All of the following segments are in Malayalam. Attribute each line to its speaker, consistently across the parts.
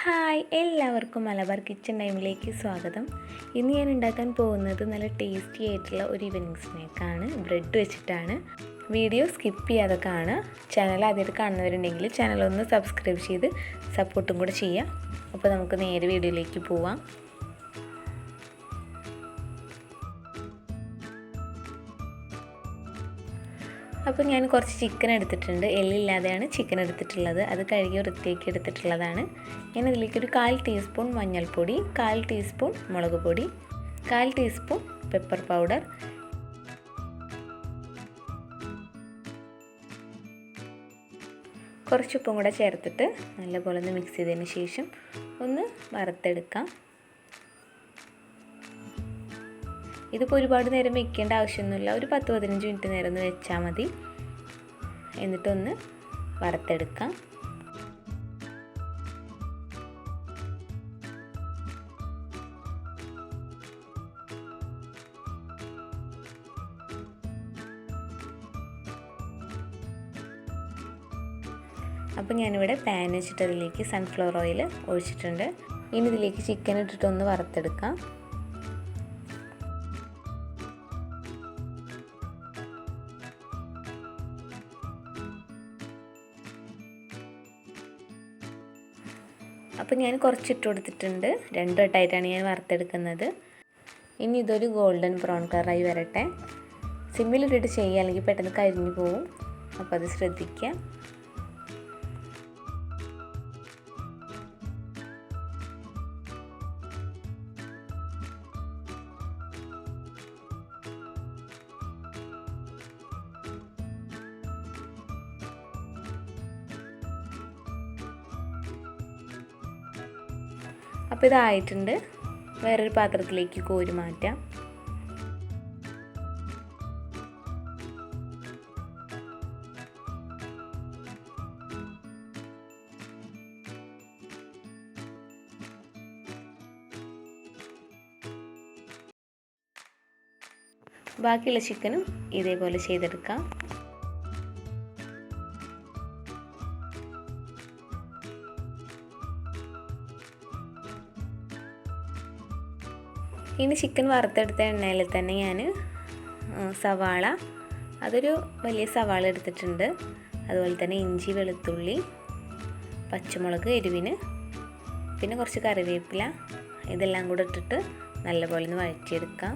Speaker 1: ഹായ് എല്ലാവർക്കും മലബാർ കിച്ചൺ ടൈമിലേക്ക് സ്വാഗതം. ഇന്ന് ഞാൻ ഉണ്ടാക്കാൻ പോകുന്നത് നല്ല ടേസ്റ്റി ആയിട്ടുള്ള ഒരു ഈവനിങ് സ്നാക്കാണ് ബ്രെഡ് വെച്ചിട്ടാണ്. വീഡിയോ സ്കിപ്പ് ചെയ്യാതെ കാണുക. ചാനൽ ആദ്യമായിട്ട് കാണുന്നവരുണ്ടെങ്കിൽ ചാനൽ ഒന്ന് സബ്സ്ക്രൈബ് ചെയ്ത് സപ്പോർട്ടും കൂടെ ചെയ്യാം അപ്പോൾ നമുക്ക് നേരെ വീഡിയോയിലേക്ക് പോവാം. അപ്പോൾ ഞാൻ കുറച്ച് ചിക്കൻ എടുത്തിട്ടുണ്ട്. എല്ലില്ലാതെയാണ് ചിക്കൻ എടുത്തിട്ടുള്ളത്. അത് കഴുകി വൃത്തിയാക്കി എടുത്തിട്ടുള്ളതാണ്. ഞാൻ ഇതിലേക്ക് ഒരു കാൽ ടീസ്പൂൺ മഞ്ഞൾപ്പൊടി കാൽ ടീസ്പൂൺ മുളക് പൊടി കാൽ ടീസ്പൂൺ പെപ്പർ പൗഡർ കുറച്ചുപ്പും കൂടെ ചേർത്തിട്ട് നല്ലപോലെ ഒന്ന് മിക്സ് ചെയ്തതിന് ശേഷം ഒന്ന് വറുത്തെടുക്കാം. ഇതിപ്പോൾ ഒരുപാട് നേരം വെക്കേണ്ട ആവശ്യമൊന്നുമില്ല. ഒരു പത്ത് പതിനഞ്ച് മിനിറ്റ് നേരം ഒന്ന് വെച്ചാൽ മതി. എന്നിട്ടൊന്ന് വറുത്തെടുക്കാം. അപ്പോൾ ഞാനിവിടെ പാൻ വെച്ചിട്ട് അതിലേക്ക് സൺഫ്ലവർ ഓയിൽ ഒഴിച്ചിട്ടുണ്ട്. ഇനി ഇതിലേക്ക് ചിക്കൻ ഇട്ടിട്ടൊന്ന് വറുത്തെടുക്കാം. അപ്പോൾ ഞാൻ കുറച്ചിട്ട് കൊടുത്തിട്ടുണ്ട്. രണ്ട് വട്ടമായിട്ടാണ് ഞാൻ വറുത്തെടുക്കുന്നത്. ഇനി ഇതൊരു ഗോൾഡൻ ബ്രൗൺ കളറായി വരട്ടെ. സിമ്മിലിട്ടിട്ട് ചെയ്യുക അല്ലെങ്കിൽ പെട്ടെന്ന് കരിഞ്ഞു പോവും. അപ്പോൾ അത് ശ്രദ്ധിക്കുക അപ്പോൾ ഇതായിട്ടുണ്ട്. വേറൊരു പാത്രത്തിലേക്ക് കോരി മാറ്റാം. ബാക്കിയുള്ള ചിക്കനും ഇതേപോലെ ചെയ്തെടുക്കാം. ഇനി ചിക്കൻ വറുത്തെടുത്ത എണ്ണയിൽ തന്നെ ഞാൻ സവാള. അതൊരു വലിയ സവാള എടുത്തിട്ടുണ്ട്. അതുപോലെ തന്നെ ഇഞ്ചി വെളുത്തുള്ളി പച്ചമുളക് എരിവിന് പിന്നെ കുറച്ച് കറിവേപ്പില. ഇതെല്ലാം കൂടെ ഇട്ടിട്ട് നല്ലപോലെ ഒന്ന് വഴറ്റിയെടുക്കാം.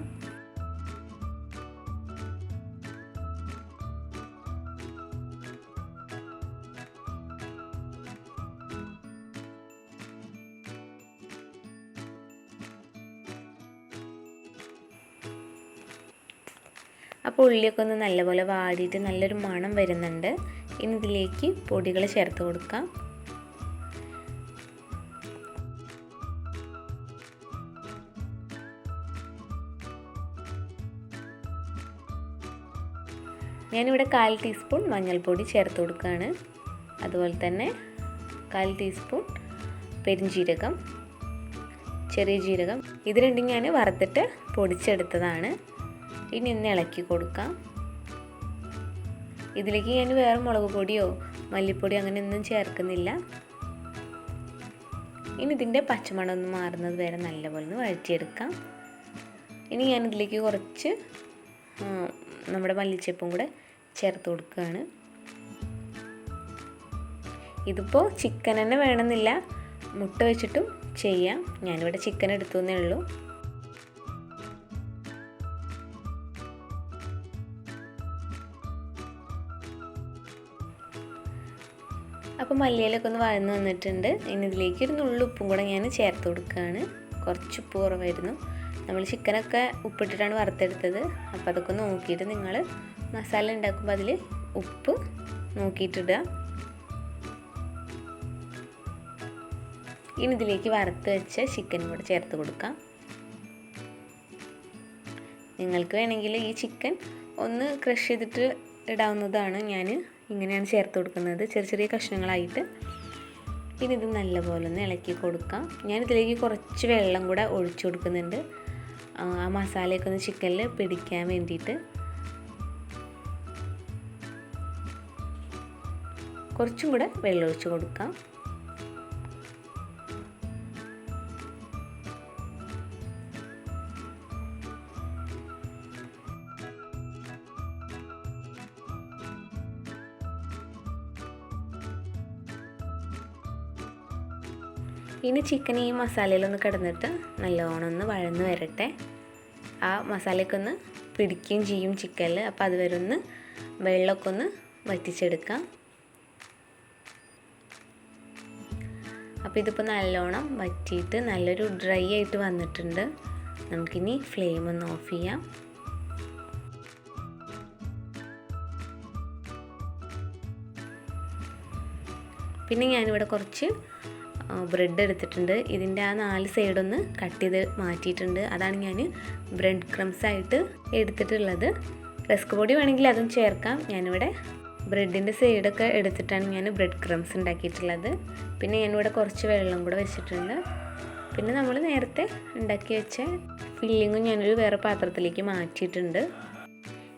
Speaker 1: അപ്പോൾ ഉള്ളിയൊക്കെ ഒന്ന് നല്ലപോലെ വാടിയിട്ട് നല്ലൊരു മണം വരുന്നുണ്ട്. ഇനി ഇതിലേക്ക് പൊടികൾ ചേർത്ത് കൊടുക്കാം. ഞാനിവിടെ കാൽ ടീസ്പൂൺ മഞ്ഞൾപ്പൊടി ചേർത്ത് കൊടുക്കുകയാണ്. അതുപോലെ തന്നെ കാൽ ടീസ്പൂൺ പെരിഞ്ജീരകം ചെറിയ ജീരകം. ഇത് രണ്ടും ഞാൻ വറുത്തിട്ട് പൊടിച്ചെടുത്തതാണ്. ഇനി ഒന്ന് ഇളക്കി കൊടുക്കാം. ഇതിലേക്ക് ഞാൻ വേറെ മുളക് പൊടിയോ മല്ലിപ്പൊടിയോ അങ്ങനെ ഒന്നും ചേർക്കുന്നില്ല. ഇനി ഇതിന്റെ പച്ചമണം ഒന്ന് മാറുന്നത് വരെ നല്ലപോലെ ഒന്ന് വഴറ്റിയെടുക്കാം. ഇനി ഞാൻ ഇതിലേക്ക് കുറച്ച് നമ്മുടെ മല്ലിച്ചപ്പും കൂടെ ചേർത്ത് കൊടുക്കുകയാണ്. ഇതിപ്പോൾ ചിക്കൻ തന്നെ വേണമെന്നില്ല. മുട്ട വെച്ചിട്ടും ചെയ്യാം. ഞാനിവിടെ ചിക്കൻ എടുത്തു എന്നേ ഉള്ളൂ. അപ്പോൾ മല്ലിയിലൊക്കെ ഒന്ന് വഴന്ന് വന്നിട്ടുണ്ട്. ഇനി ഇതിലേക്ക് ഒരു നുള്ളു ഉപ്പും കൂടെ ഞാൻ ചേർത്ത് കൊടുക്കുകയാണ്. കുറച്ച് ഉപ്പ് കുറവായിരുന്നു. നമ്മൾ ചിക്കനൊക്കെ ഉപ്പിട്ടിട്ടാണ് വറുത്തെടുത്തത്. അപ്പോൾ അതൊക്കെ നോക്കിയിട്ട് നിങ്ങൾ മസാല ഉണ്ടാക്കുമ്പോൾ അതിൽ ഉപ്പ് നോക്കിയിട്ടിടുക. ഇനി ഇതിലേക്ക് വറുത്ത് വെച്ച ചിക്കനും കൂടെ ചേർത്ത് കൊടുക്കാം. നിങ്ങൾക്ക് വേണമെങ്കിൽ ഈ ചിക്കൻ ഒന്ന് ക്രഷ് ചെയ്തിട്ട് ഇടാവുന്നതാണ് ഞാൻ ഇങ്ങനെയാണ് ചേർത്ത് കൊടുക്കുന്നത്. ചെറിയ ചെറിയ കഷ്ണങ്ങളായിട്ട് പിന്നെ ഇത് നല്ലപോലെ ഒന്ന് ഇളക്കി കൊടുക്കാം. ഞാനിതിലേക്ക് കുറച്ച് വെള്ളം കൂടെ ഒഴിച്ചു കൊടുക്കുന്നുണ്ട്. ആ മസാലയൊക്കെ ഒന്ന് ചിക്കനിൽ പിടിക്കാൻ വേണ്ടിയിട്ട്. കുറച്ചും കൂടെ വെള്ളം ഒഴിച്ച് കൊടുക്കാം. ഇനി ചിക്കൻ ഈ മസാലയിലൊന്ന് കിടന്നിട്ട് നല്ലോണം ഒന്ന് വഴന്ന് വരട്ടെ. ആ മസാലയൊക്കെ ഒന്ന് പിടിക്കുകയും ചെയ്യും ചിക്കനിൽ അപ്പോൾ അതുവരെ ഒന്ന് വെള്ളമൊക്കെ ഒന്ന് വറ്റിച്ചെടുക്കാം. അപ്പോൾ ഇതിപ്പോൾ നല്ലോണം വറ്റിയിട്ട് നല്ലൊരു ഡ്രൈ ആയിട്ട് വന്നിട്ടുണ്ട്. നമുക്കിനി ഫ്ലെയിം ഒന്ന് ഓഫ് ചെയ്യാം. പിന്നെ ഞാനിവിടെ കുറച്ച് ബ്രെഡ് എടുത്തിട്ടുണ്ട്. ഇതിന്റെ ആ നാല് സൈഡൊന്ന് കട്ട് ചെയ്ത് മാറ്റിയിട്ടുണ്ട്. അതാണ് ഞാൻ ബ്രെഡ് ക്രംസ് ആയിട്ട് എടുത്തിട്ടുള്ളത്. റെസ്ക് പൊടി വേണമെങ്കിൽ അതും ചേർക്കാം. ഞാനിവിടെ ബ്രെഡിന്റെ സൈഡൊക്കെ എടുത്തിട്ടാണ് ഞാൻ ബ്രെഡ് ക്രംസ് ഉണ്ടാക്കിയിട്ടുള്ളത്. പിന്നെ ഞാനിവിടെ കുറച്ച് വെള്ളം കൂടെ വെച്ചിട്ടുണ്ട്. പിന്നെ നമ്മൾ നേരത്തെ ഉണ്ടാക്കി വെച്ച ഫില്ലിങ്ങും ഞാനൊരു വേറെ പാത്രത്തിലേക്ക് മാറ്റിയിട്ടുണ്ട്.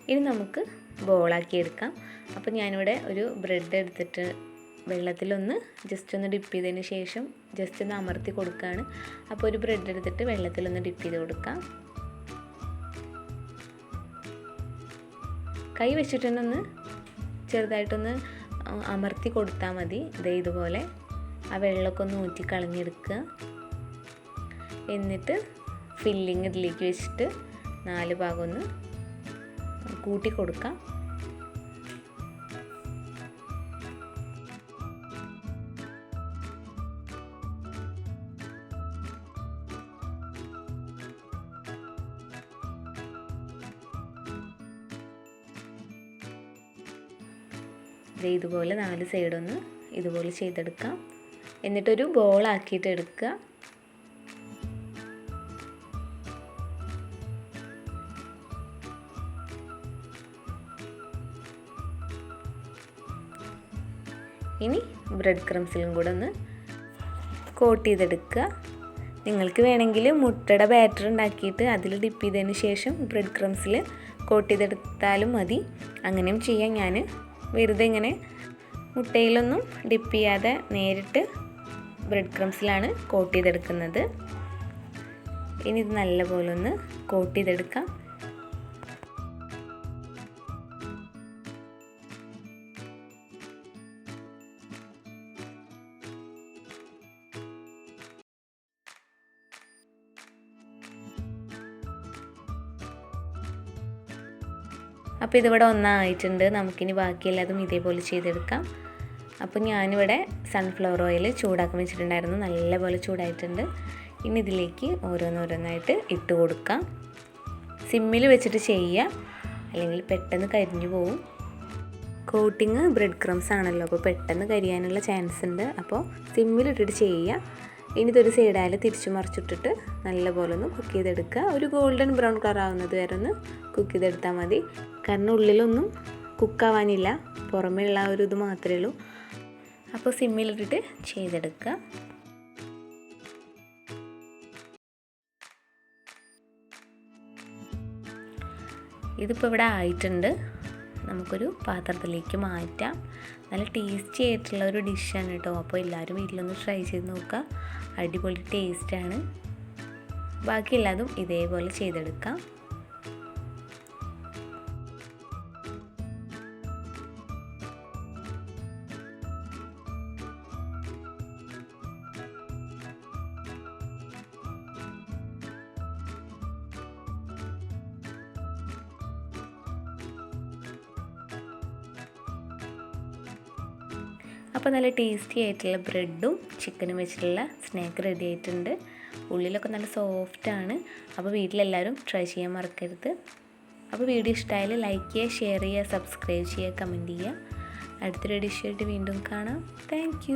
Speaker 1: ഇനി നമുക്ക് ബോളാക്കി എടുക്കാം. അപ്പോൾ ഞാനിവിടെ ഒരു ബ്രെഡ് എടുത്തിട്ട് വെള്ളത്തിലൊന്ന് ജസ്റ്റ് ഒന്ന് ഡിപ്പ് ചെയ്തതിന് ശേഷം ജസ്റ്റ് ഒന്ന് അമർത്തി കൊടുക്കുകയാണ് അപ്പോൾ ഒരു ബ്രെഡ് എടുത്തിട്ട് വെള്ളത്തിലൊന്ന് ഡിപ്പ് ചെയ്ത് കൊടുക്കാം. കൈ വെച്ചിട്ട് തന്നെ ഒന്ന് ചെറുതായിട്ടൊന്ന് അമർത്തി കൊടുത്താൽ മതി. ഇതേ ഇതുപോലെ ആ വെള്ളമൊക്കെ ഒന്ന് ഊറ്റി കളഞ്ഞെടുക്കുക. എന്നിട്ട് ഫില്ലിങ് ഇതിലേക്ക് വെച്ചിട്ട് നാല് ഭാഗം ഒന്ന് കൂട്ടി കൊടുക്കാം. ഇതുപോലെ നാല് സൈഡൊന്ന് ഇതുപോലെ ചെയ്തെടുക്കാം. എന്നിട്ടൊരു ബോളാക്കിയിട്ട് എടുക്കുക. ഇനി ബ്രെഡ് ക്രംസിലും കൂടെ ഒന്ന് കോട്ട് ചെയ്തെടുക്കുക. നിങ്ങൾക്ക് വേണമെങ്കിൽ മുട്ടയുടെ ബാറ്റർ ഉണ്ടാക്കിയിട്ട് അതിൽ ഡിപ്പ് ചെയ്തതിന് ശേഷം ബ്രെഡ് ക്രംസിൽ കോട്ട് ചെയ്തെടുത്താലും മതി. അങ്ങനെയും ചെയ്യാം ഞാൻ. വെറുതെ ഇങ്ങനെ മുട്ടയിലൊന്നും ഡിപ്പ് ചെയ്യാതെ നേരിട്ട് ബ്രെഡ് ക്രംസിലാണ് കോട്ട് ചെയ്തെടുക്കുന്നത്. ഇനി ഇത് നല്ലപോലെ ഒന്ന് കോട്ട് ചെയ്തെടുക്കാം. അപ്പോൾ ഇതിവിടെ ഒന്നായിട്ടുണ്ട്. നമുക്കിനി ബാക്കിയെല്ലാതും ഇതേപോലെ ചെയ്തെടുക്കാം. അപ്പോൾ ഞാനിവിടെ സൺഫ്ലവർ ഓയിൽ ചൂടാക്കാൻ വെച്ചിട്ടുണ്ടായിരുന്നു. നല്ലപോലെ ചൂടായിട്ടുണ്ട്. ഇനി ഇതിലേക്ക് ഓരോന്നോരോന്നായിട്ട് ഇട്ട് കൊടുക്കാം. സിമ്മിൽ വെച്ചിട്ട് ചെയ്യുക അല്ലെങ്കിൽ പെട്ടെന്ന് കരിഞ്ഞു പോവും. കോട്ടിങ് ബ്രെഡ് ക്രംസ് ആണല്ലോ. അപ്പോൾ പെട്ടെന്ന് കരിയാനുള്ള ചാൻസ് ഉണ്ട്. അപ്പോൾ സിമ്മിലിട്ടിട്ട് ചെയ്യുക ഇനി ഇതൊരു സൈഡായാൽ തിരിച്ചു മറിച്ചിട്ടിട്ട് നല്ലപോലെ ഒന്ന് കുക്ക് ചെയ്തെടുക്കുക. ഒരു ഗോൾഡൻ ബ്രൗൺ കളർ ആവുന്നത് വരെ ഒന്ന് കുക്ക് ചെയ്തെടുത്താൽ മതി. കാരണം ഉള്ളിലൊന്നും കുക്കാവാനില്ല പുറമേയുള്ള ഒരു ഇത് മാത്രമേ ഉള്ളൂ. അപ്പോൾ സിമ്മിലിട്ടിട്ട് ചെയ്തെടുക്കുക. ഇതിപ്പോൾ ഇവിടെ ആയിട്ടുണ്ട്. നമുക്കൊരു പാത്രത്തിലേക്ക് മാറ്റാം. നല്ല ടേസ്റ്റി ആയിട്ടുള്ള ഒരു ഡിഷാണ് കേട്ടോ അപ്പോൾ എല്ലാവരും വീട്ടിലൊന്ന് ട്രൈ ചെയ്ത് നോക്കുക. അടിപൊളി ടേസ്റ്റാണ് ബാക്കി ഇതേപോലെ ചെയ്തെടുക്കാം. അപ്പോൾ നല്ല ടേസ്റ്റി ആയിട്ടുള്ള ബ്രെഡും ചിക്കനും വെച്ചിട്ടുള്ള സ്നാക്ക് റെഡി ആയിട്ടുണ്ട്. ഉള്ളിലൊക്കെ നല്ല സോഫ്റ്റാണ് അപ്പോൾ വീട്ടിലെല്ലാവരും ട്രൈ ചെയ്യാൻ മറക്കരുത്. അപ്പോൾ വീഡിയോ ഇഷ്ടമായാൽ ലൈക്ക് ചെയ്യുക ഷെയർ ചെയ്യുക സബ്സ്ക്രൈബ് ചെയ്യുക കമന്റ് ചെയ്യുക. അടുത്തൊരു ഡിഷായിട്ട് വീണ്ടും കാണാം. താങ്ക്